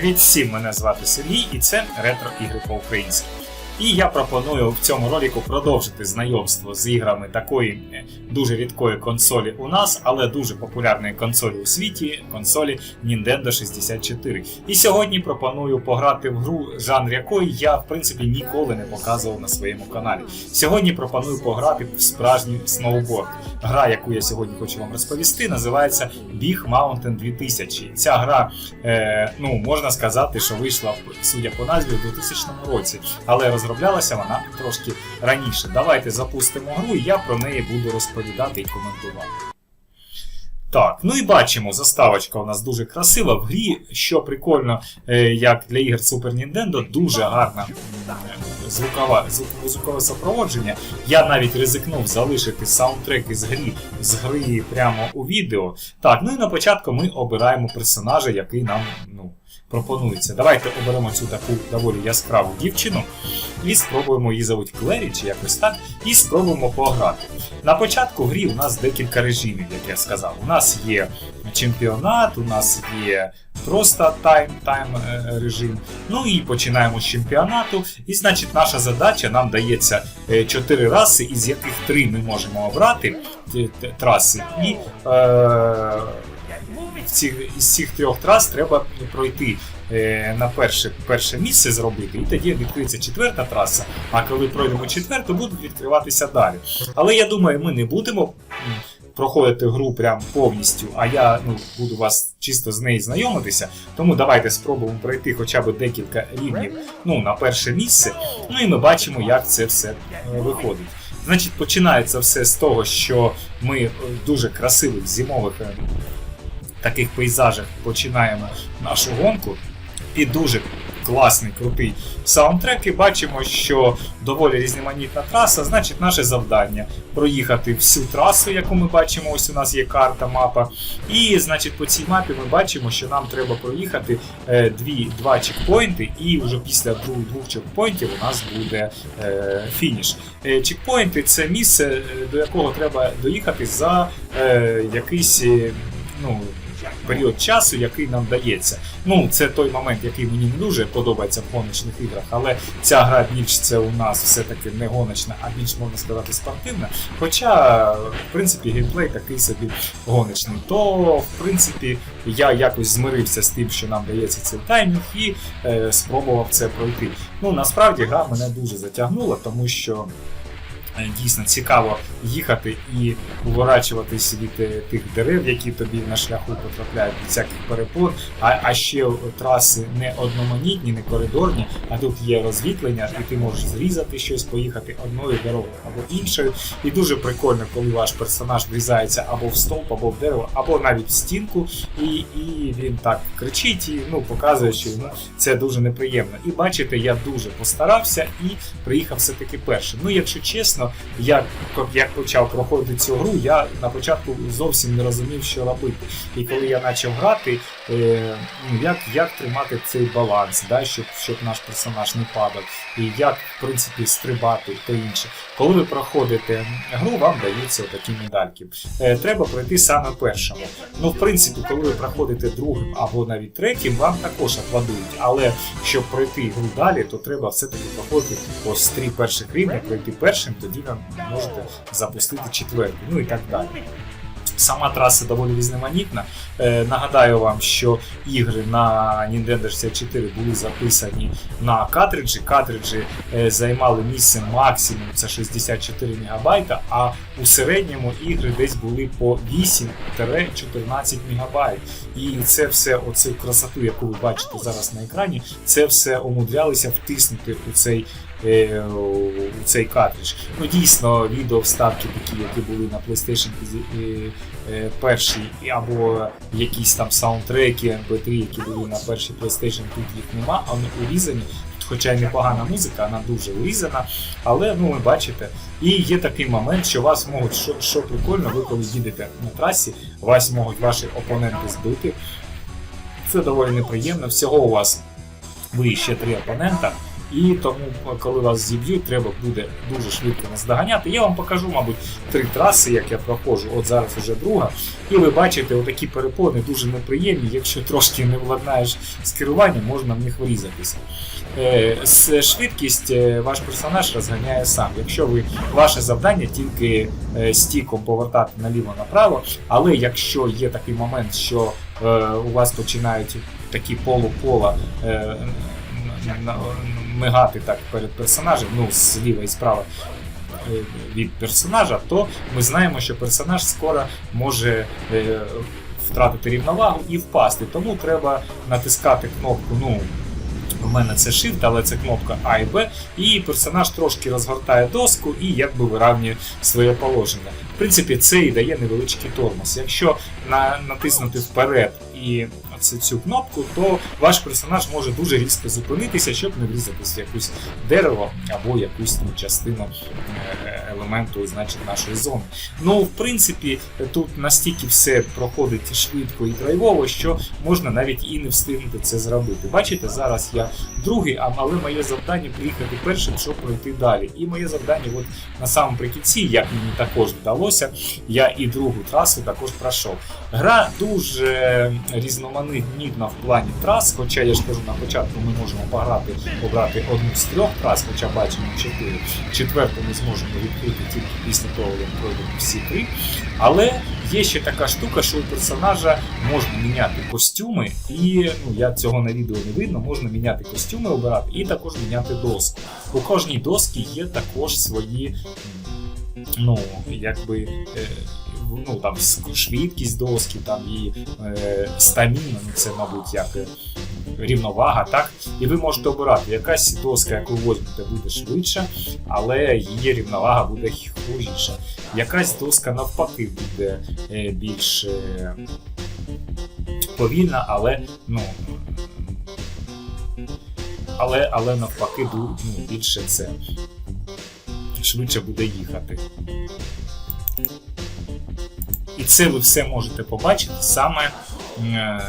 Привіт всім! Мене звати Сергій і це ретро ігри по-українськи. І я пропоную в цьому ролику продовжити знайомство з іграми такої е, дуже рідкої консолі у нас, але дуже популярної консолі у світі консолі Nintendo 64. І сьогодні пропоную пограти в гру, жанр якої я в принципі ніколи не показував на своєму каналі. Сьогодні пропоную пограти в справжній сноуборд. Гра, яку я сьогодні хочу вам розповісти, називається Big Mountain 2000. Ця гра, е, ну можна сказати, що вийшла судя по назві у 2000 році, але розроблялася вона трошки раніше. Давайте запустимо гру, і я про неї буду розповідати і коментувати. Так, ну і бачимо, заставочка у нас дуже красива. В грі, що прикольно, е, як для ігор Super Nintendo, дуже гарна звукова, звукове супроводження. Я навіть ризикнув залишити саундтрек із грі з гри прямо у відео. Так, ну і на початку ми обираємо персонажа, який нам ну, пропонується. Давайте оберемо цю таку доволі яскраву дівчину і спробуємо її зовуть Клері чи якось так, і спробуємо пограти. На початку грі у нас декілька режимів, як я сказав. У нас є чемпіонат, у нас є просто тайм, тайм е, режим. Ну і починаємо з чемпіонату. І значить, наша задача нам дається 4 раси, із яких 3 ми можемо обрати траси. І е, в ці, із цих трьох трас треба пройти е, на перше, перше місце зробити, і тоді відкриється четверта траса. А коли пройдемо четверту, будуть відкриватися далі. Але я думаю, ми не будемо проходити гру прям повністю, а я ну, буду вас чисто з нею знайомитися. Тому давайте спробуємо пройти хоча б декілька рівнів ну, на перше місце. Ну і ми бачимо, як це все е, виходить. Значить, починається все з того, що ми е, дуже красивих зимових таких пейзажах починаємо нашу гонку. І дуже класний, крутий саундтрек. І бачимо, що доволі різноманітна траса. Значить, наше завдання проїхати всю трасу, яку ми бачимо. Ось у нас є карта, мапа. І, значить, по цій мапі ми бачимо, що нам треба проїхати е, дві, два чекпоінти, і вже після двох, двох чекпоінтів у нас буде е, фініш. Е, чекпоінти це місце, е, до якого треба доїхати за е, якийсь. е, Ну, період часу, який нам дається. Ну, це той момент, який мені не дуже подобається в гоночних іграх, але ця гра більш це у нас все-таки не гоночна, а більш можна сказати спортивна. Хоча, в принципі, геймплей такий собі гоночний. То, в принципі, я якось змирився з тим, що нам дається цей таймінг, і е, спробував це пройти. Ну, насправді гра мене дуже затягнула, тому що. Е, Дійсно цікаво їхати і уворачуватись від тих дерев, які тобі на шляху потрапляють, від всяких перепон. А, а ще траси не одноманітні, не коридорні, а тут є розвітлення, і ти можеш зрізати щось, поїхати одною дорогою або іншою. І дуже прикольно, коли ваш персонаж врізається або в стовп, або в дерево, або навіть в стінку, і, і він так кричить і ну, показує, що йому це дуже неприємно. І бачите, я дуже постарався і приїхав все-таки першим. Ну, якщо чесно, я як почав проходити цю гру, я на початку зовсім не розумів, що робити. І коли я почав грати, як, як тримати цей баланс, да, щоб, щоб наш персонаж не падав, і як, в принципі, стрибати та інше. Коли ви проходите гру, вам даються такі медальки. Е, треба пройти саме першому. Ну, в принципі, коли ви проходите другим або навіть третім, вам також аплодують. Але щоб пройти гру далі, то треба все-таки проходити ось три перших рівня, пройти першим, тоді ви можете запустити четвертий, ну і так далі. Сама траса доволі різноманітна. Е, нагадаю вам, що ігри на Nintendo 64 були записані на картриджі. Картриджі е, займали місце максимум це 64 МБ, а у середньому ігри десь були по 8-14 МБ. І це все, оцю красоту, яку ви бачите зараз на екрані, це все умудрялися втиснути у цей е, у цей картридж. Ну дійсно, відео вставки такі, які були на PlayStation е, першій, і- або якісь там саундтреки MP3, які були на першій PlayStation, тут їх нема, а вони урізані. Хоча й непогана музика, вона дуже урізана, але ну ви бачите, і є такий момент, що вас можуть, що, що прикольно, ви коли їдете на трасі, вас можуть ваші опоненти збити. Це доволі неприємно. Всього у вас ви ще три опонента. І тому, коли вас зіб'ють, треба буде дуже швидко наздоганяти. Я вам покажу, мабуть, три траси, як я проходжу. От зараз вже друга. І ви бачите, отакі перепони дуже неприємні. Якщо трошки не владнаєш з керуванням, можна в них врізатися. Е, швидкість е, ваш персонаж розганяє сам. Якщо ви ваше завдання тільки е, стіком повертати наліво-направо, але якщо є такий момент, що у вас починають такі полупола н- н- мигати так перед персонажем, ну зліва і справа е, від персонажа, то ми знаємо, що персонаж скоро може е, втратити рівновагу і впасти. Тому треба натискати кнопку. ну, у мене це Shift, але це кнопка А і Б, і персонаж трошки розгортає доску і якби вирівнює своє положення. В принципі, це і дає невеличкий тормоз. Якщо на, натиснути вперед і оце цю кнопку, то ваш персонаж може дуже різко зупинитися, щоб не врізатися в якусь дерево або якусь там частину е, елементу значить, нашої зони. Ну, в принципі, тут настільки все проходить швидко і драйвово, що можна навіть і не встигнути це зробити. Бачите, зараз я другий, але моє завдання приїхати першим, щоб пройти далі. І моє завдання, от на самому прикінці, як мені також вдалося, я і другу трасу також пройшов. Гра дуже різноманітна в плані трас, хоча я ж кажу, на початку ми можемо пограти, обрати одну з трьох трас, хоча бачимо чотири. Четверту ми зможемо відкрити тільки після того, як пройдемо всі три. Але є ще така штука, що у персонажа можна міняти костюми, і ну я цього на відео не видно, можна міняти костюми, обирати і також міняти доску. У кожній доски є також свої, ну якби. е, Ну, там швидкість доски, там і е, стаміна, ну це, мабуть, як е, рівновага, так? І ви можете обирати, якась доска, яку возьмете, буде швидша, але її рівновага буде хужіша. Якась доска навпаки буде е, більш е, повільна, але ну. Але, але навпаки ну, більше це швидше буде їхати. І це ви все можете побачити саме е,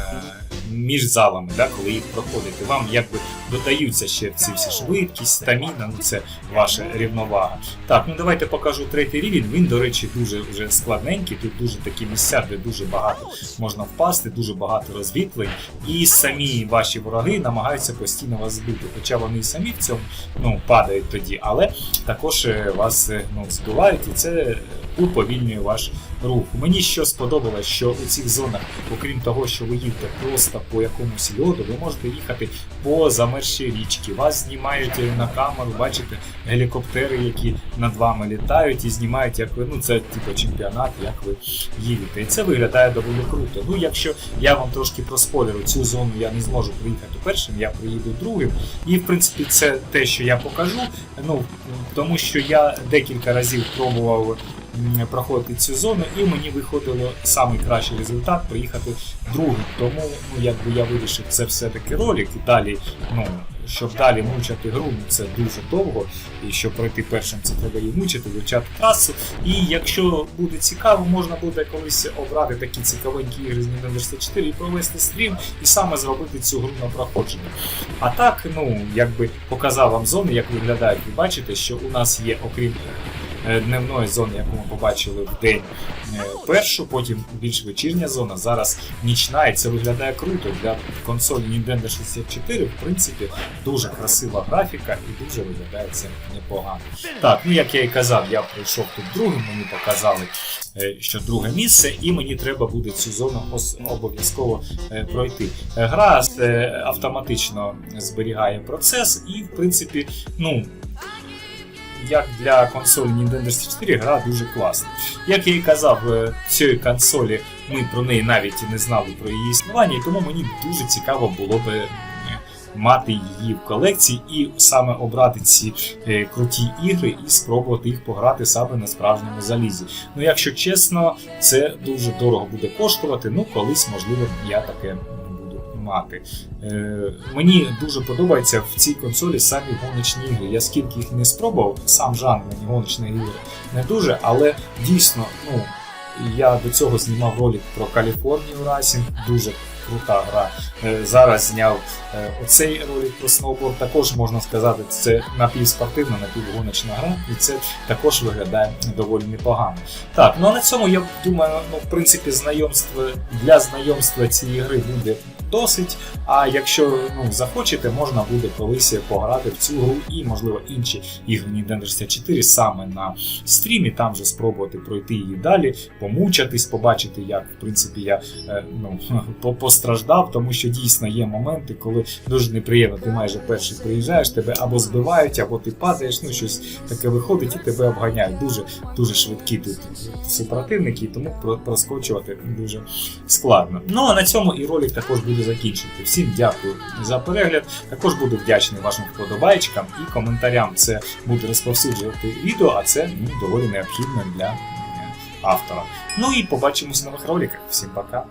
між залами, да, коли їх проходите. Вам якби додаються ще ці всі швидкість, стаміна, ну це ваша рівновага. Так, ну давайте покажу третій рівень. Він, до речі, дуже вже складненький. Тут дуже такі місця, де дуже багато можна впасти, дуже багато розвітлень. І самі ваші вороги намагаються постійно вас збити. Хоча вони і самі в цьому ну, падають тоді, але також е, вас е, ну, збивають, і це е, уповільнює ваш рух. Мені що сподобалось, що у цих зонах, окрім того, що ви їдете просто по якомусь льоду, ви можете їхати по замерзшій річці. Вас знімають на камеру, бачите гелікоптери, які над вами літають і знімають, як ви ну це типу чемпіонат, як ви їдете. І це виглядає доволі круто. Ну, якщо я вам трошки проспойлерю, цю зону я не зможу приїхати першим, я приїду другим. І в принципі це те, що я покажу. Ну тому що я декілька разів пробував проходити цю зону, і мені виходило найкращий результат приїхати другим. Тому ну, якби я вирішив це все-таки ролик і далі, ну. Щоб далі мучити гру, ну, це дуже довго, і щоб пройти першим, це треба її мучити, вивчати трасу. І якщо буде цікаво, можна буде колись обрати такі цікавенькі ігри з Nintendo 64 і провести стрім, і саме зробити цю гру на проходження. А так, ну якби показав вам зони, як виглядають. Ви бачите, що у нас є, окрім дневної зони, яку ми побачили в день е, першу, потім більш вечірня зона, зараз нічна, і це виглядає круто. Для консолі Nintendo 64, в принципі, дуже красива графіка і дуже виглядає це непогано. Так, ну як я і казав, я прийшов тут другим, мені показали, е, що друге місце, і мені треба буде цю зону обов'язково е, пройти. Е, Гра е, автоматично зберігає процес, і в принципі, ну. Як для консолі Nintendo 64 гра дуже класна. Як я і казав, е, цієї консолі ми про неї навіть і не знали про її існування, і тому мені дуже цікаво було би е, мати її в колекції і саме обрати ці е, круті ігри і спробувати їх пограти саме на справжньому залізі. Ну, якщо чесно, це дуже дорого буде коштувати. Ну, колись, можливо, я таке мати. Е, мені дуже подобається в цій консолі самі гоночні ігри. Я скільки їх не спробував, сам жанр мені гоночні ігри не дуже, але дійсно, ну. Я до цього знімав ролик про Каліфорнію Racing, дуже крута гра. Е, Зараз зняв е, оцей ролик про сноуборд. Також можна сказати, це напівспортивна, напівгоночна гра, і це також виглядає доволі непогано. Так, ну а на цьому я думаю, ну в принципі, знайомство для знайомства цієї гри буде досить. А якщо ну, захочете, можна буде колись пограти в цю гру і, можливо, інші ігри Nintendo 64 саме на стрімі, там вже спробувати пройти її далі, помучатись, побачити, як в принципі я е, ну, постраждав, тому що дійсно є моменти, коли дуже неприємно, ти майже перший приїжджаєш, тебе або збивають, або ти падаєш, ну щось таке виходить і тебе обганяють. Дуже дуже швидкі тут супротивники, тому проскочувати дуже складно. Ну а на цьому і ролик також буде закінчувати. Всім дякую за перегляд. Також буду вдячний вашим вподобайчикам і коментарям. Це буде розповсюджувати відео, а це мені доволі необхідно для автора. Ну і побачимось в нових роликах. Всім пока.